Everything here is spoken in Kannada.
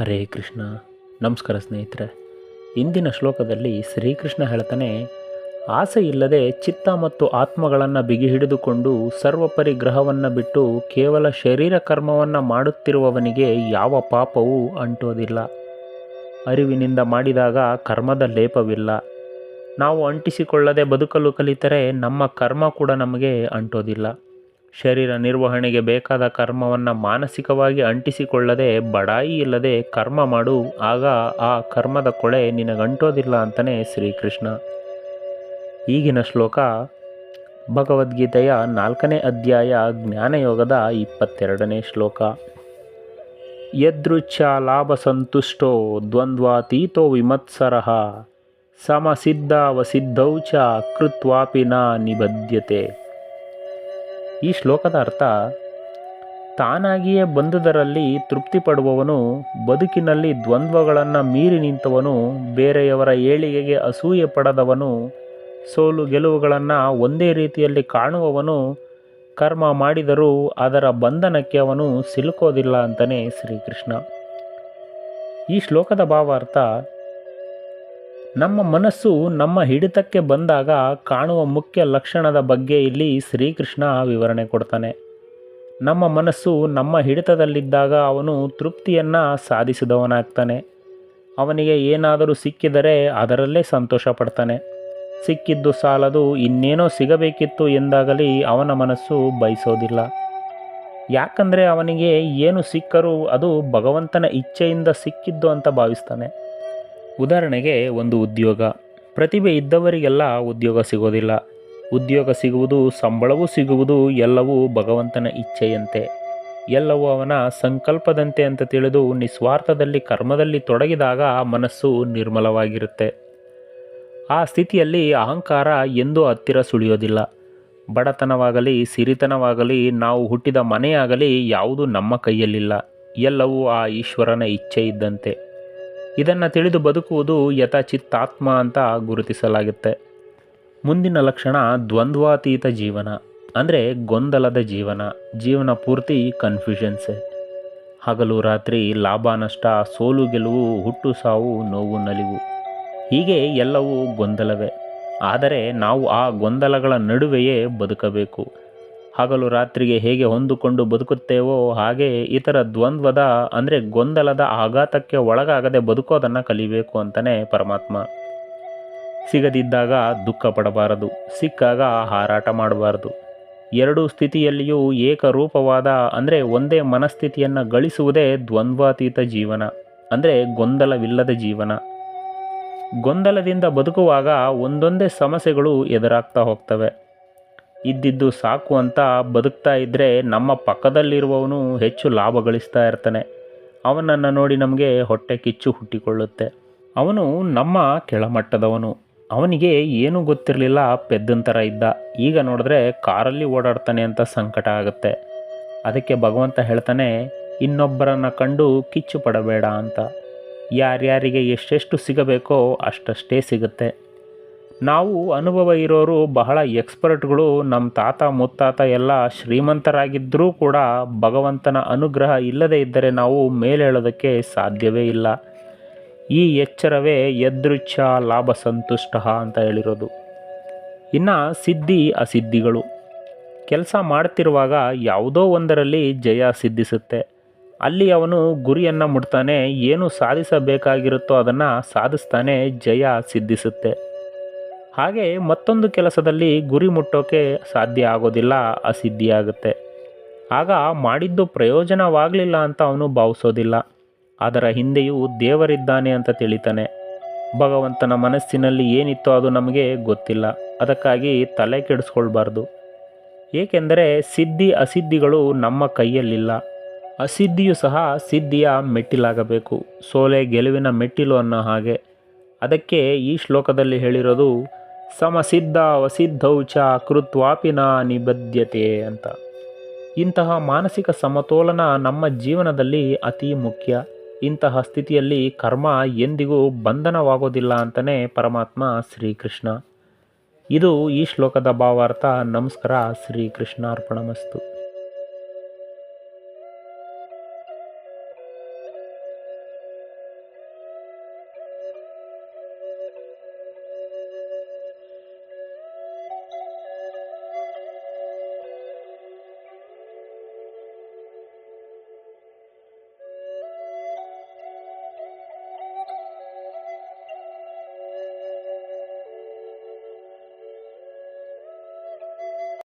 ಹರೇ ಕೃಷ್ಣ. ನಮಸ್ಕಾರ ಸ್ನೇಹಿತರೆ. ಇಂದಿನ ಶ್ಲೋಕದಲ್ಲಿ ಶ್ರೀಕೃಷ್ಣ ಹೇಳ್ತಾನೆ, ಆಸೆ ಇಲ್ಲದೆ ಚಿತ್ತ ಮತ್ತು ಆತ್ಮಗಳನ್ನು ಬಿಗಿ ಹಿಡಿದುಕೊಂಡು ಸರ್ವಪರಿಗ್ರಹವನ್ನು ಬಿಟ್ಟು ಕೇವಲ ಶರೀರ ಕರ್ಮವನ್ನು ಮಾಡುತ್ತಿರುವವನಿಗೆ ಯಾವ ಪಾಪವೂ ಅಂಟೋದಿಲ್ಲ. ಅರಿವಿನಿಂದ ಮಾಡಿದಾಗ ಕರ್ಮದ ಲೇಪವಿಲ್ಲ. ನಾವು ಅಂಟಿಸಿಕೊಳ್ಳದೆ ಬದುಕಲು ಕಲಿತರೆ ನಮ್ಮ ಕರ್ಮ ಕೂಡ ನಮಗೆ ಅಂಟೋದಿಲ್ಲ. ಶರೀರ ನಿರ್ವಹಣೆಗೆ ಬೇಕಾದ ಕರ್ಮವನ್ನು ಮಾನಸಿಕವಾಗಿ ಅಂಟಿಸಿಕೊಳ್ಳದೆ ಬಡಾಯಿ ಇಲ್ಲದೆ ಕರ್ಮ ಮಾಡು, ಆಗ ಆ ಕರ್ಮದ ಕೊಳೆ ನಿನಗಂಟೋದಿಲ್ಲ ಅಂತಲೇ ಶ್ರೀಕೃಷ್ಣ. ಈಗಿನ ಶ್ಲೋಕ ಭಗವದ್ಗೀತೆಯ ನಾಲ್ಕನೇ ಅಧ್ಯಾಯ ಜ್ಞಾನಯೋಗದ ಇಪ್ಪತ್ತೆರಡನೇ ಶ್ಲೋಕ. ಯದೃಚ್ಛ ಲಾಭ ಸಂತುಷ್ಟೋ ದ್ವಂದ್ವಾತೀತೋ ವಿಮತ್ಸರಃ ಸಮಸಿದ್ಧಾವಸಿದ್ಧೌ ಚ ಕೃತ್ವಾಪಿ ನ ಈ ಶ್ಲೋಕದ ಅರ್ಥ, ತಾನಾಗಿಯೇ ಬಂದುದರಲ್ಲಿ ತೃಪ್ತಿ ಪಡುವವನು ಬದುಕಿನಲ್ಲಿ ದ್ವಂದ್ವಗಳನ್ನು ಮೀರಿ ನಿಂತವನು, ಬೇರೆಯವರ ಏಳಿಗೆಗೆ ಅಸೂಯೆ ಪಡದವನು, ಸೋಲು ಗೆಲುವುಗಳನ್ನು ಒಂದೇ ರೀತಿಯಲ್ಲಿ ಕಾಣುವವನು, ಕರ್ಮ ಮಾಡಿದರೂ ಅದರ ಬಂಧನಕ್ಕೆ ಅವನು ಸಿಲುಕೋದಿಲ್ಲ ಅಂತಲೇ ಶ್ರೀಕೃಷ್ಣ. ಈ ಶ್ಲೋಕದ ಭಾವಾರ್ಥ ನಮ್ಮ ಮನಸ್ಸು ನಮ್ಮ ಹಿಡಿತಕ್ಕೆ ಬಂದಾಗ ಕಾಣುವ ಮುಖ್ಯ ಲಕ್ಷಣದ ಬಗ್ಗೆ ಇಲ್ಲಿ ಶ್ರೀಕೃಷ್ಣ ವಿವರಣೆ ಕೊಡ್ತಾನೆ. ನಮ್ಮ ಮನಸ್ಸು ನಮ್ಮ ಹಿಡಿತದಲ್ಲಿದ್ದಾಗ ಅವನು ತೃಪ್ತಿಯನ್ನು ಸಾಧಿಸಿದವನಾಗ್ತಾನೆ. ಅವನಿಗೆ ಏನಾದರೂ ಸಿಕ್ಕಿದರೆ ಅದರಲ್ಲೇ ಸಂತೋಷ ಪಡ್ತಾನೆ. ಸಿಕ್ಕಿದ್ದು ಸಾಲದು ಇನ್ನೇನೋ ಸಿಗಬೇಕಿತ್ತು ಎಂದಾಗಲಿ ಅವನ ಮನಸ್ಸು ಬಯಸೋದಿಲ್ಲ. ಯಾಕಂದರೆ ಅವನಿಗೆ ಏನು ಸಿಕ್ಕರೂ ಅದು ಭಗವಂತನ ಇಚ್ಛೆಯಿಂದ ಸಿಕ್ಕಿದ್ದು ಅಂತ ಭಾವಿಸ್ತಾನೆ. ಉದಾಹರಣೆಗೆ ಒಂದು ಉದ್ಯೋಗ. ಪ್ರತಿಭೆ ಇದ್ದವರಿಗೆಲ್ಲ ಉದ್ಯೋಗ ಸಿಗೋದಿಲ್ಲ. ಉದ್ಯೋಗ ಸಿಗುವುದು, ಸಂಬಳವೂ ಸಿಗುವುದು ಎಲ್ಲವೂ ಭಗವಂತನ ಇಚ್ಛೆಯಂತೆ. ಎಲ್ಲವೂ ಅವನ ಸಂಕಲ್ಪದಂತೆ ಅಂತ ತಿಳಿದು ನಿಸ್ವಾರ್ಥದಲ್ಲಿ, ಕರ್ಮದಲ್ಲಿ ತೊಡಗಿದಾಗ ಮನಸ್ಸು ನಿರ್ಮಲವಾಗಿರುತ್ತೆ. ಆ ಸ್ಥಿತಿಯಲ್ಲಿ ಅಹಂಕಾರ ಎಂದೂ ಹತ್ತಿರ ಸುಳಿಯೋದಿಲ್ಲ. ಬಡತನವಾಗಲಿ, ಸಿರಿತನವಾಗಲಿ, ನಾವು ಹುಟ್ಟಿದ ಮನೆಯಾಗಲಿ ಯಾವುದು ನಮ್ಮ ಕೈಯಲ್ಲಿಲ್ಲ. ಎಲ್ಲವೂ ಆ ಈಶ್ವರನ ಇಚ್ಛೆ ಇದ್ದಂತೆ. ಇದನ್ನು ತಿಳಿದು ಬದುಕುವುದು ಯಥಚಿತ್ತಾತ್ಮ ಅಂತ ಗುರುತಿಸಲಾಗುತ್ತೆ. ಮುಂದಿನ ಲಕ್ಷಣ ದ್ವಂದ್ವಾತೀತ ಜೀವನ, ಅಂದರೆ ಗೊಂದಲದ ಜೀವನ ಜೀವನ ಪೂರ್ತಿ ಕನ್ಫ್ಯೂಷನ್ಸೆ ಹಗಲು ರಾತ್ರಿ ಲಾಭ ನಷ್ಟ, ಸೋಲು ಗೆಲುವು, ಹುಟ್ಟು ಸಾವು, ನೋವು ನಲಿವು, ಹೀಗೆ ಎಲ್ಲವೂ ಗೊಂದಲವೇ. ಆದರೆ ನಾವು ಆ ಗೊಂದಲಗಳ ನಡುವೆಯೇ ಬದುಕಬೇಕು. ಹಗಲು ರಾತ್ರಿಗೆ ಹೇಗೆ ಹೊಂದಿಕೊಂಡು ಬದುಕುತ್ತೇವೋ ಹಾಗೆ ಇತರ ದ್ವಂದ್ವದ, ಅಂದರೆ ಗೊಂದಲದ ಆಘಾತಕ್ಕೆ ಒಳಗಾಗದೆ ಬದುಕೋದನ್ನು ಕಲಿಬೇಕು ಅಂತಲೇ ಪರಮಾತ್ಮ. ಸಿಗದಿದ್ದಾಗ ದುಃಖ ಪಡಬಾರದು, ಸಿಕ್ಕಾಗ ಹಾರಾಟ ಮಾಡಬಾರದು. ಎರಡೂ ಸ್ಥಿತಿಯಲ್ಲಿಯೂ ಏಕರೂಪವಾದ, ಅಂದರೆ ಒಂದೇ ಮನಸ್ಥಿತಿಯನ್ನು ಗಳಿಸುವುದೇ ದ್ವಂದ್ವಾತೀತ ಜೀವನ, ಅಂದರೆ ಗೊಂದಲವಿಲ್ಲದ ಜೀವನ. ಗೊಂದಲದಿಂದ ಬದುಕುವಾಗ ಒಂದೊಂದೇ ಸಮಸ್ಯೆಗಳು ಎದುರಾಗ್ತಾ ಹೋಗ್ತವೆ. ಇದ್ದಿದ್ದು ಸಾಕು ಅಂತ ಬದುಕ್ತಾ ಇದ್ದರೆ ನಮ್ಮ ಪಕ್ಕದಲ್ಲಿರುವವನು ಹೆಚ್ಚು ಲಾಭ ಗಳಿಸ್ತಾ ಇರ್ತಾನೆ. ಅವನನ್ನು ನೋಡಿ ನಮಗೆ ಹೊಟ್ಟೆ ಕಿಚ್ಚು ಹುಟ್ಟಿಕೊಳ್ಳುತ್ತೆ. ಅವನು ನಮ್ಮ ಕೆಳಮಟ್ಟದವನು. ಅವನಿಗೆ ಏನೂ ಗೊತ್ತಿರಲಿಲ್ಲ ಪೆದ್ದನ್ ಥರ ಇದ್ದ. ಈಗ ನೋಡಿದ್ರೆ ಕಾರಲ್ಲಿ ಓಡಾಡ್ತಾನೆ ಅಂತ ಸಂಕಟ ಆಗುತ್ತೆ. ಅದಕ್ಕೆ ಭಗವಂತ ಹೇಳ್ತಾನೆ, ಇನ್ನೊಬ್ಬರನ್ನು ಕಂಡು ಕಿಚ್ಚು ಪಡಬೇಡ ಅಂತ. ಯಾರ್ಯಾರಿಗೆ ಎಷ್ಟೆಷ್ಟು ಸಿಗಬೇಕೋ ಅಷ್ಟಷ್ಟೇ ಸಿಗುತ್ತೆ. ನಾವು ಅನುಭವ ಇರೋರು ಬಹಳ ಎಕ್ಸ್ಪರ್ಟ್ಗಳು ನಮ್ಮ ತಾತ ಮುತ್ತಾತ ಎಲ್ಲ ಶ್ರೀಮಂತರಾಗಿದ್ದರೂ ಕೂಡ ಭಗವಂತನ ಅನುಗ್ರಹ ಇಲ್ಲದೇ ಇದ್ದರೆ ನಾವು ಮೇಲೇಳೋದಕ್ಕೆ ಸಾಧ್ಯವೇ ಇಲ್ಲ. ಈ ಎಚ್ಚರವೇ ಯದೃಚ್ಛ ಲಾಭ ಸಂತುಷ್ಟ ಅಂತ ಹೇಳಿರೋದು. ಇನ್ನು ಸಿದ್ಧಿ ಅಸಿದ್ಧಿಗಳು. ಕೆಲಸ ಮಾಡ್ತಿರುವಾಗ ಯಾವುದೋ ಒಂದರಲ್ಲಿ ಜಯ ಸಿದ್ಧಿಸುತ್ತೆ. ಅಲ್ಲಿ ಅವನು ಗುರಿಯನ್ನು ಮುಟ್ತಾನೆ, ಏನು ಸಾಧಿಸಬೇಕಾಗಿರುತ್ತೋ ಅದನ್ನು ಸಾಧಿಸ್ತಾನೆ, ಜಯ ಸಿದ್ಧಿಸುತ್ತೆ. ಹಾಗೆ ಮತ್ತೊಂದು ಕೆಲಸದಲ್ಲಿ ಗುರಿ ಮುಟ್ಟೋಕೆ ಸಾಧ್ಯ ಆಗೋದಿಲ್ಲ, ಅಸಿದ್ಧಿಯಾಗುತ್ತೆ. ಆಗ ಮಾಡಿದ್ದು ಪ್ರಯೋಜನವಾಗಲಿಲ್ಲ ಅಂತ ಅವನು ಭಾವಿಸೋದಿಲ್ಲ. ಅದರ ಹಿಂದೆಯೂ ದೇವರಿದ್ದಾನೆ ಅಂತ ತಿಳಿತಾನೆ. ಭಗವಂತನ ಮನಸ್ಸಿನಲ್ಲಿ ಏನಿತ್ತೋ ಅದು ನಮಗೆ ಗೊತ್ತಿಲ್ಲ. ಅದಕ್ಕಾಗಿ ತಲೆ ಕೆಡಿಸ್ಕೊಳ್ಬಾರ್ದು. ಏಕೆಂದರೆ ಸಿದ್ಧಿ ಅಸಿದ್ಧಿಗಳು ನಮ್ಮ ಕೈಯಲ್ಲಿಲ್ಲ. ಅಸಿದ್ಧಿಯು ಸಹ ಸಿದ್ಧಿಯ ಮೆಟ್ಟಿಲಾಗಬೇಕು. ಸೋಲೆ ಗೆಲುವಿನ ಮೆಟ್ಟಿಲು ಅನ್ನೋ ಹಾಗೆ. ಅದಕ್ಕೆ ಈ ಶ್ಲೋಕದಲ್ಲಿ ಹೇಳಿರೋದು ಸಮಸಿದ್ಧ ವಸಿದ್ಧೌಚ ಕೃತ್ವಾಪಿನ ನಿಬದ್ಧತೆ ಅಂತ. ಇಂತಹ ಮಾನಸಿಕ ಸಮತೋಲನ ನಮ್ಮ ಜೀವನದಲ್ಲಿ ಅತಿ ಮುಖ್ಯ. ಇಂತಹ ಸ್ಥಿತಿಯಲ್ಲಿ ಕರ್ಮ ಎಂದಿಗೂ ಬಂಧನವಾಗೋದಿಲ್ಲ ಅಂತಲೇ ಪರಮಾತ್ಮ ಶ್ರೀಕೃಷ್ಣ. ಇದು ಈ ಶ್ಲೋಕದ ಭಾವಾರ್ಥ. ನಮಸ್ಕಾರ, ಶ್ರೀಕೃಷ್ಣಾರ್ಪಣಮಸ್ತು.